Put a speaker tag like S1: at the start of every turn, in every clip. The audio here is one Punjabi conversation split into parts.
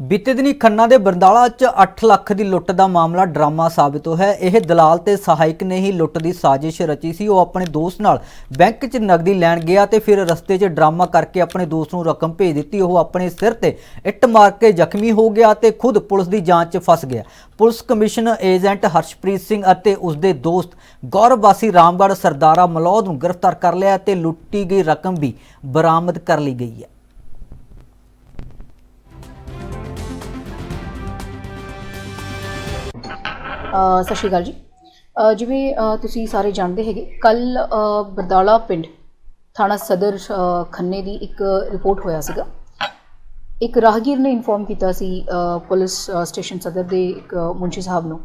S1: ਬੀਤੇ ਦਿਨੀ ਖੰਨਾ ਦੇ ਬਰਨਾਲਾ 'ਚ 8 ਲੱਖ ਦੀ ਲੁੱਟ ਦਾ ਮਾਮਲਾ ਡਰਾਮਾ ਸਾਬਿਤ ਹੋਇਆ ਇਹ ਦਲਾਲ ਤੇ ਸਹਾਇਕ ਨੇ ਹੀ ਲੁੱਟ ਦੀ ਸਾਜ਼ਿਸ਼ ਰਚੀ ਸੀ। ਉਹ ਆਪਣੇ ਦੋਸਤ ਨਾਲ ਬੈਂਕ 'ਚ ਨਕਦੀ ਲੈਣ ਗਿਆ ਤੇ ਫਿਰ ਰਸਤੇ 'ਚ ਡਰਾਮਾ ਕਰਕੇ ਆਪਣੇ ਦੋਸਤ ਨੂੰ ਰਕਮ ਭੇਜ ਦਿੱਤੀ। ਉਹ ਆਪਣੇ ਸਿਰ ਤੇ ਇੱਟ ਮਾਰ ਕੇ ਜ਼ਖਮੀ ਹੋ ਗਿਆ ਤੇ ਖੁਦ ਪੁਲਿਸ ਦੀ ਜਾਂਚ 'ਚ ਫਸ ਗਿਆ। Police commission agent Harshpreet Singh ਅਤੇ ਉਸ ਦੇ ਦੋਸਤ ਗੌਰਵ ਵਾਸੀ ਰਾਮਗੜ੍ਹ ਸਰਦਾਰਾ ਮਲੌਦ ਨੂੰ ਗ੍ਰਿਫਤਾਰ ਕਰ ਲਿਆ ਤੇ ਲੁੱਟੀ ਗਈ ਰਕਮ ਵੀ ਬਰਾਮਦ ਕਰ ਲਈ ਗਈ ਹੈ।
S2: ਸਤਿ ਸ਼੍ਰੀ ਅਕਾਲ ਜੀ। ਜਿਵੇਂ ਤੁਸੀਂ ਸਾਰੇ ਜਾਣਦੇ ਹੈਗੇ, ਕੱਲ ਬਰਦਾਲਾ ਪਿੰਡ ਥਾਣਾ ਸਦਰ ਖੰਨੇ ਦੀ ਇੱਕ ਰਿਪੋਰਟ ਹੋਇਆ ਸੀਗਾ। ਇੱਕ ਰਾਹਗੀਰ ਨੇ ਇਨਫੋਰਮ ਕੀਤਾ ਸੀ ਪੁਲਿਸ ਸਟੇਸ਼ਨ ਸਦਰ ਦੇ ਇੱਕ ਮੁੰਸ਼ੀ ਸਾਹਿਬ ਨੂੰ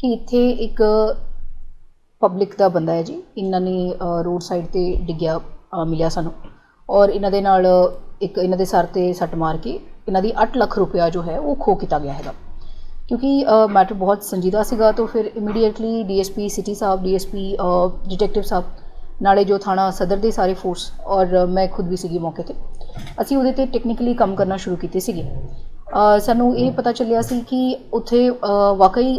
S2: ਕਿ ਇੱਥੇ ਇੱਕ ਪਬਲਿਕ ਦਾ ਬੰਦਾ ਹੈ ਜੀ। ਇਹਨਾਂ ਨੇ ਰੋਡ ਸਾਈਡ ਤੇ ਡਿੱਗਿਆ ਮਿਲਿਆ ਸਾਨੂੰ। ਔਰ ਇਹਨਾਂ ਦੇ ਨਾਲ ਇੱਕ ਇਹਨਾਂ ਦੇ ਸਰ ਤੇ ਸੱਟ ਮਾਰ ਕੇ ਇਹਨਾਂ ਦੀ 8 ਲੱਖ ਰੁਪਇਆ ਜੋ ਹੈ ਉਹ ਖੋ ਕੀਤਾ ਗਿਆ ਹੈਗਾ। ਕਿਉਂਕਿ ਮੈਟਰ ਬਹੁਤ ਸੰਜੀਦਾ ਸੀਗਾ, ਤਾਂ ਫਿਰ ਇਮੀਡੀਏਟਲੀ ਡੀਐਸਪੀ ਸਿਟੀ ਸਾਹਿਬ ਡੀਐਸਪੀ ਡਿਟੈਕਟਿਵ ਸਾਹਿਬ ਨਾਲੇ ਜੋ ਥਾਣਾ ਸਦਰ ਦੇ ਸਾਰੇ ਫੋਰਸ ਔਰ ਮੈਂ ਖੁਦ ਵੀ ਸੀਗੀ ਮੌਕੇ ਤੇ। ਅਸੀਂ ਉਹਦੇ ਤੇ ਟੈਕਨੀਕਲੀ ਕੰਮ ਕਰਨਾ ਸ਼ੁਰੂ ਕੀਤੇ ਸੀਗੇ। ਸਾਨੂੰ ਇਹ ਪਤਾ ਚੱਲਿਆ ਸੀ ਕਿ ਉੱਥੇ ਵਾਕਈ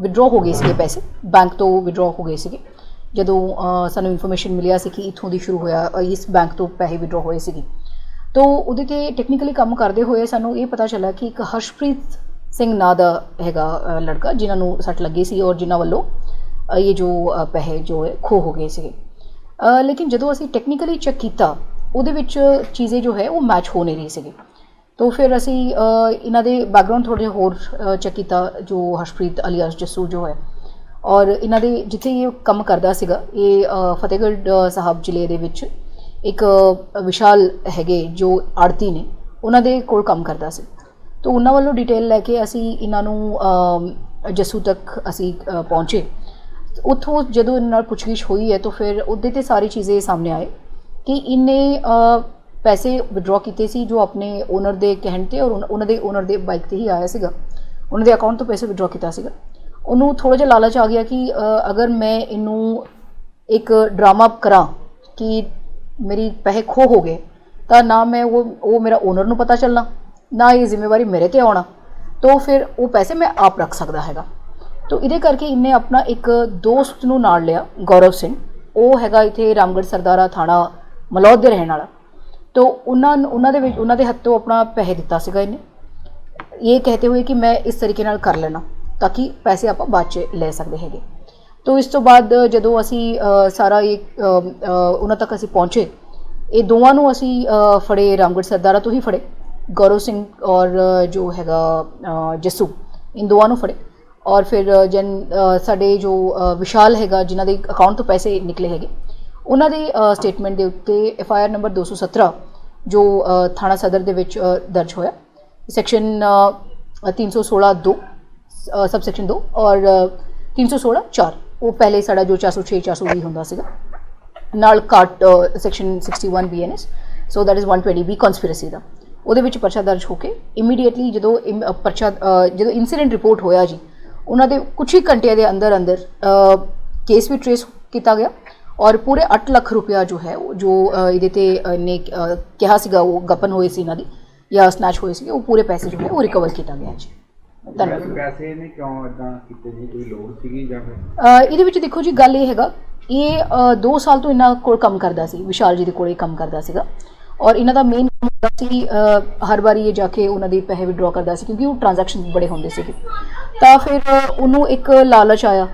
S2: ਵਿਡਰਾਅ ਹੋ ਗਏ ਸੀਗੇ ਪੈਸੇ। ਬੈਂਕ ਤੋਂ ਵਿਡਰਾਅ ਹੋ ਗਏ ਸੀਗੇ। ਜਦੋਂ ਸਾਨੂੰ ਇਨਫੋਰਮੇਸ਼ਨ ਮਿਲਿਆ ਸੀ ਕਿ ਇੱਥੋਂ ਦੀ ਸ਼ੁਰੂ ਹੋਇਆ ਇਸ ਬੈਂਕ ਤੋਂ ਪੈਸੇ ਵਿਡਰਾਅ ਹੋਏ ਸੀਗੇ। ਤੋ ਉਹਦੇ ਤੇ ਟੈਕਨੀਕਲੀ ਕੰਮ ਕਰਦੇ ਹੋਏ ਸਾਨੂੰ ਇਹ ਪਤਾ ਚੱਲਿਆ ਕਿ ਇੱਕ ਹਰਸ਼ਪ੍ਰੀਤ ਸਿੰਘ ਨਾਂ ਦਾ ਹੈਗਾ ਲੜਕਾ ਜਿਨ੍ਹਾਂ ਨੂੰ ਸੱਟ ਲੱਗੀ ਸੀ ਔਰ ਜਿਨ੍ਹਾਂ ਵੱਲੋਂ ਇਹ ਜੋ ਅ, ਪੈਸੇ ਜੋ ਹੈ ਖੋ ਹੋ ਗਏ ਸੀਗੇ। ਲੇਕਿਨ ਜਦੋਂ ਅਸੀਂ ਟੈਕਨੀਕਲੀ ਚੈੱਕ ਕੀਤਾ ਉਹਦੇ ਵਿੱਚ ਚੀਜ਼ੇ ਜੋ ਹੈ ਉਹ ਮੈਚ ਹੋ ਨਹੀਂ ਰਹੀ ਸੀਗੀ। ਤੋ ਫਿਰ ਅਸੀਂ ਇਹਨਾਂ ਦੇ ਬੈਕਗ੍ਰਾਉਂਡ ਥੋੜੇ ਹੋਰ ਚੈੱਕ ਕੀਤਾ ਜੋ ਹਰਸ਼ਪ੍ਰੀਤ ਅਲੀਆਸ ਜੱਸੂ ਜੋ ਹੈ। ਔਰ ਇਹਨਾਂ ਦੇ ਜਿੱਥੇ ਇਹ ਕੰਮ ਕਰਦਾ ਸੀਗਾ ਇਹ ਫਤਿਹਗੜ੍ਹ ਸਾਹਿਬ ਜ਼ਿਲ੍ਹੇ ਦੇ ਵਿੱਚ ਇੱਕ ਵਿਸ਼ਾਲ ਹੈਗੇ ਜੋ ਆੜਤੀ ਨੇ ਉਹਨਾਂ ਦੇ ਕੋਲ ਕੰਮ ਕਰਦਾ ਸੀ। ਤਾਂ ਉਹਨਾਂ ਵੱਲੋਂ ਡਿਟੇਲ ਲੈ ਕੇ ਅਸੀਂ ਇਹਨਾਂ ਨੂੰ ਜੱਸੂ ਤੱਕ ਅਸੀਂ ਪਹੁੰਚੇ। ਉੱਥੋਂ ਜਦੋਂ ਇਹਨਾਂ ਨਾਲ ਪੁੱਛਗਿੱਛ ਹੋਈ ਹੈ ਤਾਂ ਫਿਰ ਉਹਦੇ ਤੇ ਸਾਰੀ ਚੀਜ਼ੇ ਸਾਹਮਣੇ ਆਏ ਕਿ ਇਹਨੇ ਪੈਸੇ ਵਿਡਰਾਅ ਕੀਤੇ ਸੀ ਜੋ ਆਪਣੇ ਓਨਰ ਦੇ ਕਹਿਣ ਤੇ ਔਰ ਉਹਨਾਂ- ਦੇ ਓਨਰ ਦੇ ਬਾਈਕ ਤੇ ਹੀ ਆਇਆ ਸੀਗਾ। ਉਹਨਾਂ ਦੇ ਅਕਾਊਂਟ ਤੋਂ ਪੈਸੇ ਵਿਡਰਾਅ ਕੀਤਾ ਸੀਗਾ। ਉਹਨੂੰ ਥੋੜਾ ਜਿਹਾ ਲਾਲਚ ਆ ਗਿਆ ਕਿ ਅਗਰ ਮੈਂ ਇਹਨੂੰ ਇੱਕ ਡਰਾਮਾ ਕਰਾਂ ਕਿ ਮੇਰੀ ਪੈਸੇ ਖੋ ਹੋ ਗਏ ਤਾਂ ਨਾ ਮੈਂ ਉਹ ਉਹ ਮੇਰਾ ਓਨਰ ਨੂੰ ਪਤਾ ਚੱਲਣਾ। ਨਾ ਇਹ ਜ਼ਿੰਮੇਵਾਰੀ ਮੇਰੇ ਤੇ ਆਉਣਾ, ਤਾਂ ਫਿਰ ਉਹ ਪੈਸੇ ਮੈਂ ਆਪ ਰੱਖ ਸਕਦਾ ਹੈਗਾ। ਤਾਂ ਇਹਦੇ ਕਰਕੇ ਇਹਨੇ ਆਪਣਾ ਇੱਕ ਦੋਸਤ ਨੂੰ ਨਾਲ ਲਿਆ, ਗੌਰਵ ਸਿੰਘ। ਉਹ ਹੈਗਾ ਇੱਥੇ ਰਾਮਗੜ੍ਹ ਸਰਦਾਰਾ ਥਾਣਾ ਮਲੌਦ ਦੇ ਰਹਿਣ ਵਾਲਾ। ਤੋ ਉਹਨਾਂ ਉਹਨਾਂ ਦੇ ਵਿੱਚ, ਉਹਨਾਂ ਦੇ ਹੱਥੋਂ ਆਪਣਾ ਪੈਸੇ ਦਿੱਤਾ ਸੀਗਾ ਇਹਨੇ। ਇਹ ਕਹਤੇ ਹੋਏ ਕਿ ਮੈਂ ਇਸ ਤਰੀਕੇ ਨਾਲ ਕਰ ਲੈਣਾ, ਤਾਂ ਕਿ ਪੈਸੇ ਆਪਾਂ ਬਾਅਦ ਚ ਲੈ ਸਕਦੇ ਹੈਗੇ। ਤੋ ਇਸ ਤੋਂ ਬਾਅਦ ਜਦੋਂ ਅਸੀਂ ਸਾਰਾ ਇਹ ਉਹਨਾਂ ਤੱਕ ਅਸੀਂ ਪਹੁੰਚੇ, ਇਹ ਦੋਵਾਂ ਨੂੰ ਅਸੀਂ ਫੜੇ ਰਾਮਗੜ੍ਹ ਸਰਦਾਰਾ ਤੋਂ ਹੀ ਫੜੇ। ਗੌਰਵ ਸਿੰਘ ਔਰ ਜੋ ਹੈਗਾ ਅ, ਜੱਸੂ ਇਨ ਦੋਵਾਂ ਨੂੰ ਫੜੇ ਔਰ ਫਿਰ ਜਨ ਸਾਡੇ ਜੋ ਵਿਸ਼ਾਲ ਹੈਗਾ ਜਿਨ੍ਹਾਂ ਦੇ ਅਕਾਊਂਟ ਤੋਂ ਪੈਸੇ ਨਿਕਲੇ ਹੈਗੇ ਉਹਨਾਂ ਦੇ ਸਟੇਟਮੈਂਟ ਦੇ ਉੱਤੇ ਐਫ ਆਈ ਆਰ ਨੰਬਰ 217 ਜੋ ਥਾਣਾ ਸਦਰ ਦੇ ਵਿੱਚ ਦਰਜ ਹੋਇਆ ਸੈਕਸ਼ਨ 316 2 ਸਬ ਸੈਕਸ਼ਨ 2 ਔਰ ਅ, 316 4 ਉਹ ਪਹਿਲੇ ਸਾਡਾ ਜੋ 406 420 ਹੁੰਦਾ ਸੀਗਾ ਨਾਲ ਕਾਟ section 61 BNS so that is 120 B conspiracy ਦਾ ਉਹਦੇ ਵਿੱਚ ਪਰਚਾ ਦਰਜ ਹੋ ਕੇ ਇਮੀਡੀਏਟਲੀ ਜਦੋਂ ਪਰਚਾ ਜਦੋਂ ਇਨਸੀਡੈਂਟ ਰਿਪੋਰਟ ਹੋਇਆ ਜੀ ਉਹਨਾਂ ਦੇ ਕੁਝ ਹੀ ਘੰਟਿਆਂ ਦੇ ਅੰਦਰ ਅੰਦਰ ਕੇਸ ਵੀ ਟ੍ਰੇਸ ਕੀਤਾ ਗਿਆ ਔਰ ਪੂਰੇ 8 ਲੱਖ ਰੁਪਇਆ ਜੋ ਹੈ ਉਹ ਜੋ ਇਹਦੇ ਤੇ ਨੇ ਕਿਹਾ ਸੀਗਾ ਉਹ ਗਪਨ ਹੋਏ ਸੀ ਇਹਨਾਂ ਦੀ ਜਾਂ ਸਨੈਚ ਹੋਏ ਸੀ ਉਹ ਪੂਰੇ ਪੈਸੇ ਜੋ ਹੈ ਉਹ ਰਿਕਵਰ ਕੀਤਾ ਗਿਆ ਜੀ। ਧੰਨਵਾਦ।
S3: ਪੈਸੇ ਨੇ ਕਿਉਂ ਇਦਾਂ ਕੀਤੇ ਜੀ ਕੋਈ ਲੋੜ ਸੀਗੀ ਜਾਂ ਫਿਰ?
S2: ਇਹਦੇ ਵਿੱਚ ਦੇਖੋ ਜੀ ਗੱਲ ਇਹ ਹੈਗਾ ਇਹ 2 ਸਾਲ ਤੋਂ ਇਹਨਾਂ ਕੋਲ ਕੰਮ ਕਰਦਾ ਸੀ ਵਿਸ਼ਾਲ ਜੀ ਦੇ ਕੋਲ ਕੰਮ ਕਰਦਾ ਸੀਗਾ ਔਰ ਇਹਨਾਂ ਦਾ ਮੇਨ ਅਸੀਂ ਹਰ ਵਾਰੀ ਇਹ ਜਾ ਕੇ ਉਹਨਾਂ ਦੇ ਪੈਸੇ ਵਿਡਰਾਅ ਕਰਦਾ ਸੀ ਕਿਉਂਕਿ ਉਹ ਟ੍ਰਾਂਜੈਕਸ਼ਨ ਬੜੇ ਹੁੰਦੇ ਸੀਗੇ। ਤਾਂ ਫਿਰ ਉਹਨੂੰ ਇੱਕ ਲਾਲਚ ਆਇਆ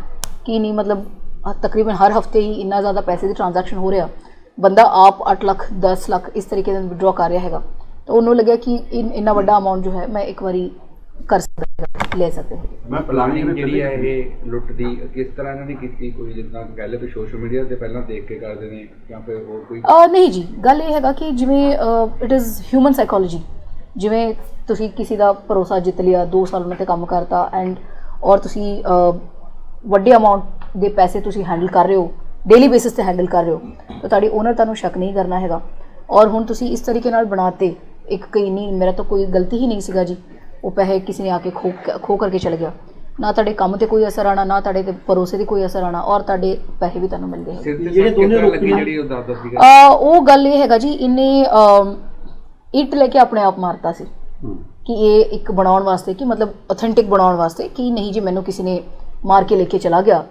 S2: ਕਿ ਨਹੀਂ, ਮਤਲਬ ਤਕਰੀਬਨ ਹਰ ਹਫ਼ਤੇ ਹੀ ਇੰਨਾ ਜ਼ਿਆਦਾ ਪੈਸੇ ਦੀ ਟ੍ਰਾਂਜੈਕਸ਼ਨ ਹੋ ਰਿਹਾ। ਬੰਦਾ ਆਪ 8 ਲੱਖ 10 ਲੱਖ ਇਸ ਤਰੀਕੇ ਨਾਲ ਵਿਡਰਾਅ ਕਰ ਰਿਹਾ ਹੈਗਾ। ਤਾਂ ਉਹਨੂੰ ਲੱਗਿਆ ਕਿ ਇਨ- ਇੰਨਾ ਵੱਡਾ ਅਮਾਉਂਟ ਜੋ ਹੈ, ਮੈਂ ਇੱਕ ਵਾਰੀ ਕਰ ਸਕਦਾ ਲੈ ਸਕਦਾ ਹੈਗਾ
S3: ਮੈਂ ਪਲਾਨਿੰਗ ਜਿਹੜੀ ਹੈ ਇਹ ਲੁੱਟ ਦੀ ਕਿਸ ਤਰ੍ਹਾਂ ਇਹਨਾਂ ਨੇ ਕੀਤੀ? ਕੋਈ ਜਿੱਦਾਂ ਕਹਿ ਲਓ ਸੋਸ਼ਲ ਮੀਡੀਆ ਤੇ ਪਹਿਲਾਂ ਦੇਖ ਕੇ ਕਰਦੇ ਨੇ ਜਾਂ ਫਿਰ ਹੋਰ ਕੋਈ?
S2: ਅ ਨਹੀਂ ਜੀ ਗੱਲ ਇਹ ਹੈਗਾ ਕਿ ਜਿਵੇਂ ਇਟ ਇਜ਼ ਹਿਊਮਨ ਸਾਈਕੋਲੋਜੀ ਜਿਵੇਂ ਤੁਸੀਂ ਕਿਸੇ ਦਾ ਭਰੋਸਾ ਜਿੱਤ ਲਿਆ 2 ਸਾਲ ਉਹਨਾਂ ਤੇ ਕੰਮ ਕਰਤਾ ਐਂਡ ਔਰ ਤੁਸੀਂ ਵੱਡੇ ਅਮਾਉਂਟ ਦੇ ਪੈਸੇ ਤੁਸੀਂ ਹੈਂਡਲ ਕਰ ਰਹੇ ਹੋ ਡੇਲੀ ਬੇਸਿਸ ਤੇ ਹੈਂਡਲ ਕਰ ਰਹੇ ਹੋ ਤਾਂ ਤੁਹਾਡੀ ਓਨਰ ਤੁਹਾਨੂੰ ਸ਼ੱਕ ਨਹੀਂ ਕਰਨਾ ਹੈਗਾ। ਔਰ ਹੁਣ ਤੁਸੀਂ ਇਸ ਤਰੀਕੇ ਨਾਲ ਬਣਾਤੇ ਇੱਕ ਕਈ ਨਹੀਂ ਮੇਰਾ ਤਾਂ ਕੋਈ ਗਲਤੀ ਹੀ ਨਹੀਂ ਸੀਗਾ ਜੀ। ਉਹ ਪੈਸੇ ਕਿਸੇ ਨੇ ਆ ਕੇ ਖੋ ਖੋ ਕਰਕੇ ਚਲੇ ਗਿਆ। ਨਾ ਤੁਹਾਡੇ ਕੰਮ ਤੇ ਕੋਈ ਅਸਰ ਆਣਾ ਨਾ ਤੁਹਾਡੇ ਤੇ ਭਰੋਸੇ ਤੇ ਕੋਈ ਅਸਰ ਆਣਾ ਔਰ ਤੁਹਾਡੇ ਪੈਸੇ ਵੀ ਤੁਹਾਨੂੰ ਮਿਲਦੇ ਹੈ
S4: ਜਿਹੜੇ ਦੋਨੇ ਲੋਕ
S3: ਜਿਹੜੀ ਉਹ ਦੱਸ ਦੱਸ ਸੀਗਾ
S2: ਅ, ਉਹ ਗੱਲ ਇਹ ਹੈਗਾ ਜੀ ਇਹਨੇ ਇੱਟ ਲੈ ਕੇ ਆਪਣੇ ਆਪ ਮਾਰਤਾ ਸੀ। ਕਿ ਇਹ ਇੱਕ ਬਣਾਉਣ ਵਾਸਤੇ ਕਿ ਮਤਲਬ ਆਥੈਂਟਿਕ ਬਣਾਉਣ ਵਾਸਤੇ ਕਿ ਨਹੀਂ ਜੀ ਮੈਨੂੰ ਕਿਸੇ ਨੇ ਮਾਰ ਕੇ ਲੈ ਕੇ ਚਲਾ ਗਿਆ।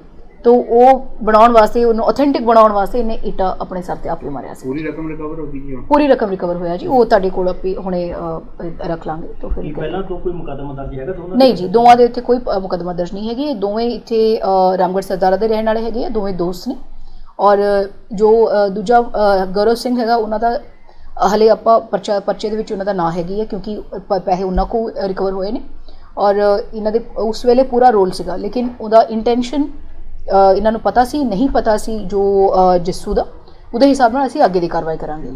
S2: ਤਾਂ ਉਹ ਬਣਾਉਣ ਵਾਸਤੇ ਉਹਨੂੰ ਆਥੈਂਟਿਕ ਬਣਾਉਣ ਵਾਸਤੇ ਇਹਨੇ ਇਟਾ ਆਪਣੇ ਸਰ ਤੇ ਆਪੇ ਮਾਰਿਆ ਸੀ।
S3: ਪੂਰੀ ਰਕਮ ਰਿਕਵਰ ਹੋ ਗਈ ਜੀ ਹੁਣ?
S2: ਪੂਰੀ ਰਕਮ ਰਿਕਵਰ ਹੋਇਆ ਜੀ। ਉਹ ਤੁਹਾਡੇ ਕੋਲ ਆਪੇ ਹੁਣੇ ਅ, ਰੱਖ ਲਾਂਗੇ ਤਾਂ
S4: ਕੀ
S2: ਫਿਰ
S4: ਪਹਿਲਾਂ ਤੋਂ ਕੋਈ ਮੁਕੱਦਮਾ ਦਰਜ ਹੈਗਾ ਦੋਨਾਂ
S2: ਨਹੀਂ ਜੀ ਦੋਵਾਂ ਦੇ ਉੱਤੇ ਕੋਈ ਅ, ਮੁਕੱਦਮਾ ਦਰਜ ਨਹੀਂ ਹੈਗੀ। ਇਹ ਦੋਵੇਂ ਇੱਥੇ ਅ, ਰਾਮਗੜ੍ਹ ਸਰਦਾਰਾ ਦੇ ਰਹਿਣ ਵਾਲੇ ਹੈਗੇ ਆ ਦੋਵੇਂ ਦੋਸਤ ਨੇ। ਔਰ ਜੋ ਅ, ਦੂਜਾ ਅ, ਗੌਰਵ ਸਿੰਘ ਹੈਗਾ ਉਹਨਾਂ ਦਾ ਹਲੇ ਆਪਾਂ ਪਰਚਾ ਪਰਚੇ ਦੇ ਵਿੱਚ ਉਹਨਾਂ ਦਾ ਨਾਂ ਹੈਗੀ ਹੈ ਕਿਉਂਕਿ ਪ- ਪੈਸੇ ਉਹਨਾਂ ਕੋ ਰਿਕਵਰ ਹੋਏ ਨੇ। ਔਰ ਇਹਨਾਂ ਦੇ ਉਸ ਵੇਲੇ ਪੂਰਾ ਰੋਲ ਸੀਗਾ ਲੇਕਿਨ ਉਹਦਾ ਇੰਟੈਂਸ਼ਨ ਇਹਨਾਂ ਨੂੰ ਪਤਾ ਸੀ ਨਹੀਂ ਪਤਾ ਸੀ ਜੋ ਜੱਸੂ ਦਾ ਉਹਦੇ ਹਿਸਾਬ ਨਾਲ ਅਸੀਂ ਅੱਗੇ ਦੀ ਕਾਰਵਾਈ ਕਰਾਂਗੇ।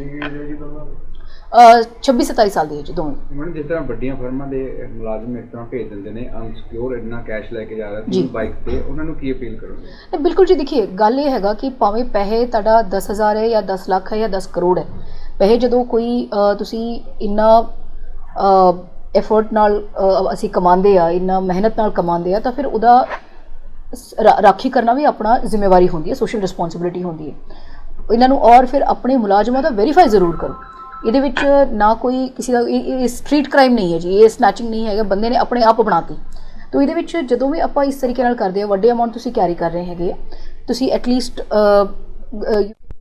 S2: ਅ, 26 27 ਸਾਲ ਦੀ ਹੈ ਜੀ ਦੋਵੇਂ।
S3: ਮੈਨੂੰ ਜਿਸ ਤਰ੍ਹਾਂ ਵੱਡੀਆਂ ਫਰਮਾਂ ਦੇ ਮੁਲਾਜ਼ਮ ਇਸ ਤਰ੍ਹਾਂ ਭੇਜ ਦਿੰਦੇ ਨੇ ਅਨਸਿਕਿਉਰ ਇੰਨਾ ਕੈਸ਼ ਲੈ ਕੇ ਜਾ ਰਹੇ। ਸੀ ਬਾਈਕ ਤੇ ਉਹਨਾਂ ਨੂੰ ਕੀ ਅਪੀਲ ਕਰੋਗੇ?
S2: ਨਹੀਂ, ਬਿਲਕੁਲ ਜੀ ਦੇਖੀਏ ਗੱਲ ਇਹ ਹੈਗਾ ਕਿ ਭਾਵੇਂ ਪੈਸੇ ਤੁਹਾਡਾ 10000 ਹੈ ਜਾਂ 10 ਲੱਖ ਹੈ ਜਾਂ 10 ਕਰੋੜ ਹੈ ਪੈਸੇ ਜਦੋਂ ਕੋਈ ਤੁਸੀਂ ਇੰਨਾ ਐਫਰਟ ਨਾਲ ਅਸੀਂ ਕਮਾਉਂਦੇ ਆ ਇੰਨਾ ਮਿਹਨਤ ਨਾਲ ਕਮਾਉਂਦੇ ਆ ਤਾਂ ਫਿਰ ਉਹਦਾ ਰਾ- ਰਾਖੀ ਕਰਨਾ ਵੀ ਆਪਣਾ ਜ਼ਿੰਮੇਵਾਰੀ ਹੁੰਦੀ ਹੈ ਸੋਸ਼ਲ ਰਿਸਪੌਂਸਿਬਿਲਿਟੀ ਹੁੰਦੀ ਹੈ। ਇਹਨਾਂ ਨੂੰ ਔਰ ਫਿਰ ਆਪਣੇ ਮੁਲਾਜ਼ਮਾਂ ਦਾ ਵੈਰੀਫਾਈ ਜ਼ਰੂਰ ਕਰੋ। ਇਹਦੇ ਵਿੱਚ ਨਾ ਕੋਈ ਕਿਸੇ ਦਾ, ਇਹ- ਇਹ ਸਟਰੀਟ ਕ੍ਰਾਈਮ ਨਹੀਂ ਹੈ ਜੀ, ਇਹ ਸਨੈਚਿੰਗ ਨਹੀਂ ਹੈਗਾ, ਬੰਦੇ ਨੇ ਆਪਣੇ ਆਪ ਬਣਾਤੀ। ਤੋ ਇਹਦੇ ਵਿੱਚ ਜਦੋਂ ਵੀ ਆਪਾਂ ਇਸ ਤਰੀਕੇ ਨਾਲ ਕਰਦੇ ਆ ਵੱਡੇ ਅਮਾਉਂਟ ਤੁਸੀਂ ਕੈਰੀ ਕਰ ਰਹੇ ਹੈਗੇ ਆ। ਤੁਸੀਂ ਐਟਲੀਸਟ